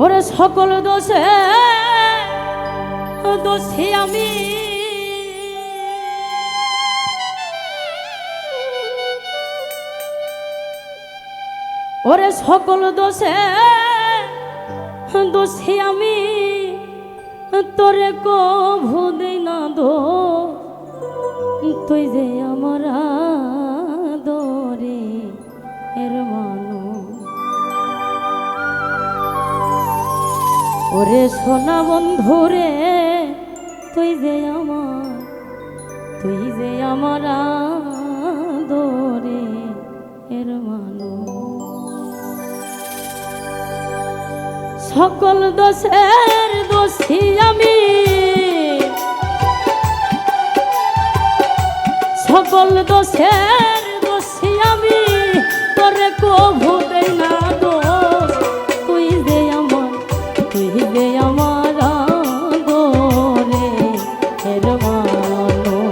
ওরে সকল দোষে, দোষী আমি। ওরে সকল দোষে, দোষী আমি। তোরে কভু দেই না দো, তুই যে আমার দরে এর মানু ওরে সোনা বন্ধু রে, তুই যে আমার, তুই যে আমার দরে এর মানু সকল দোষের দোষী আমি। সকল দোষের মানো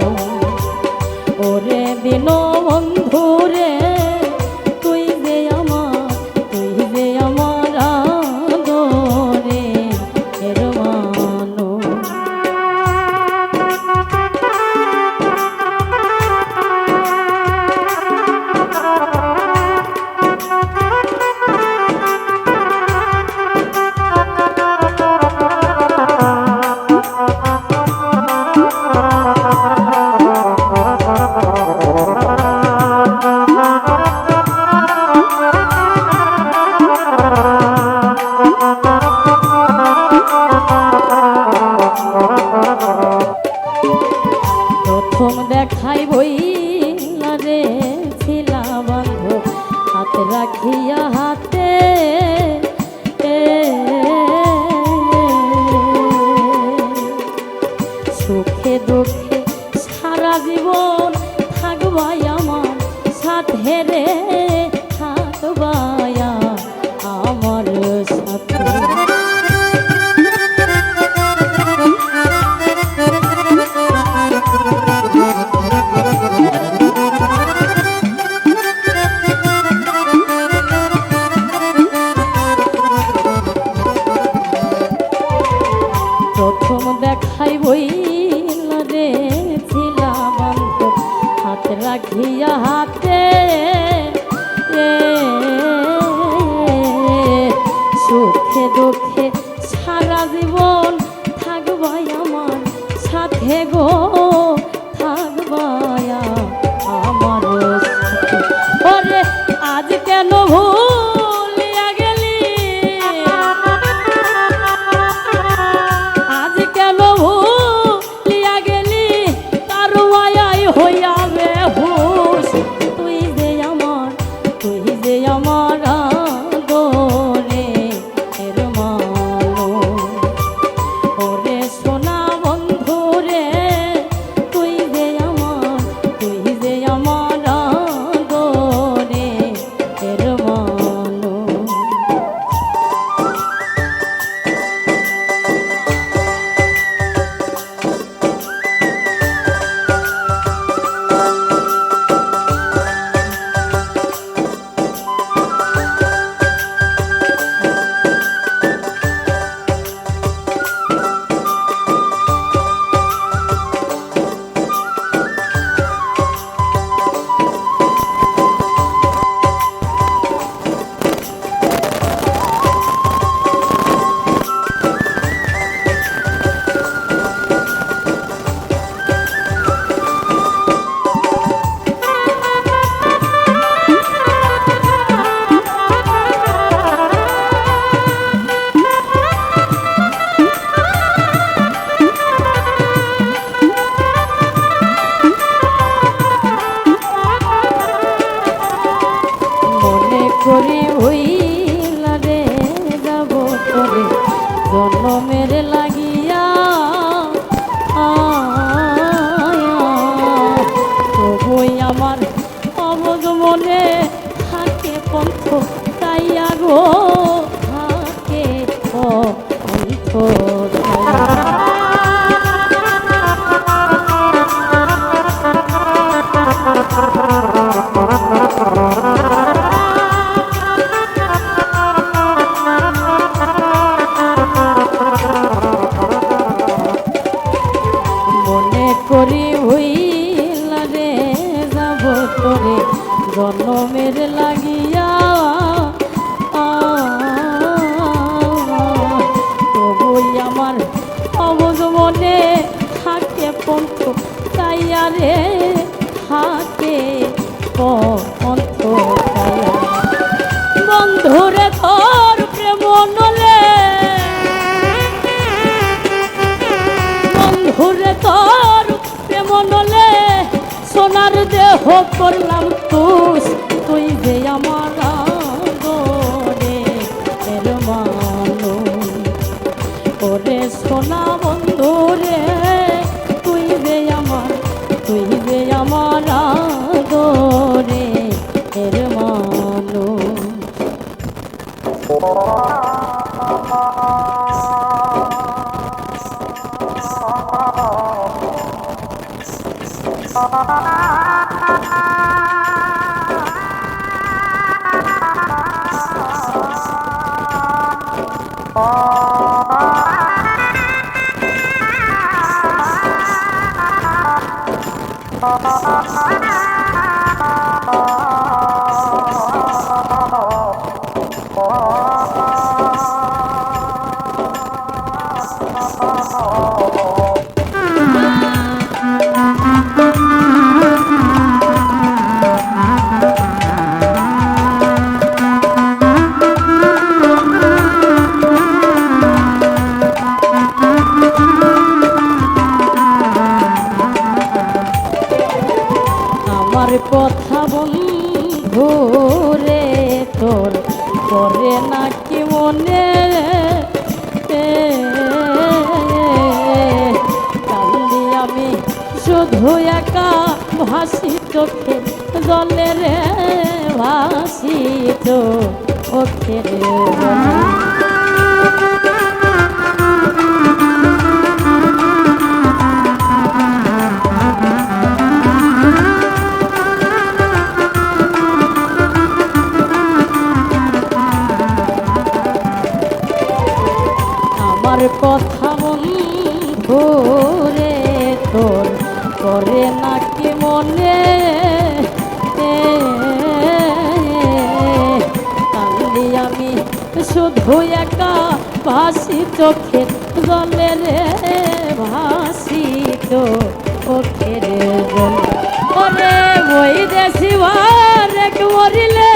হাতে প্রথম দেখাই বই রে ছিলাম হাত রাখিয়া হাতে সুখে দুঃখে সারা জীবন থাকবাই আমার সাথে গো 对呀。করে জন্মের লাগিয়া তবুই আমার অবজ মনে থাকে পন্ত তাইয়া রে হাকে পন্ত বন্ধুরে হোক করলাম তুষ তুই যে আমার Nossa. আমার কথা বন্ধু রে তোর করে নাকি মনে কান্দি আমি শুধু একা ভাসি চোখে জলে রে, ভাসি তো ওখের আমার কথা বন্ধু রে তোর করে নাকি মনে এ, কান্দি আমি শুধু একা ভাসি চোখের জলে রে ভাসি তো চোখের জলে। ওরে বই দেশি এক মরিলে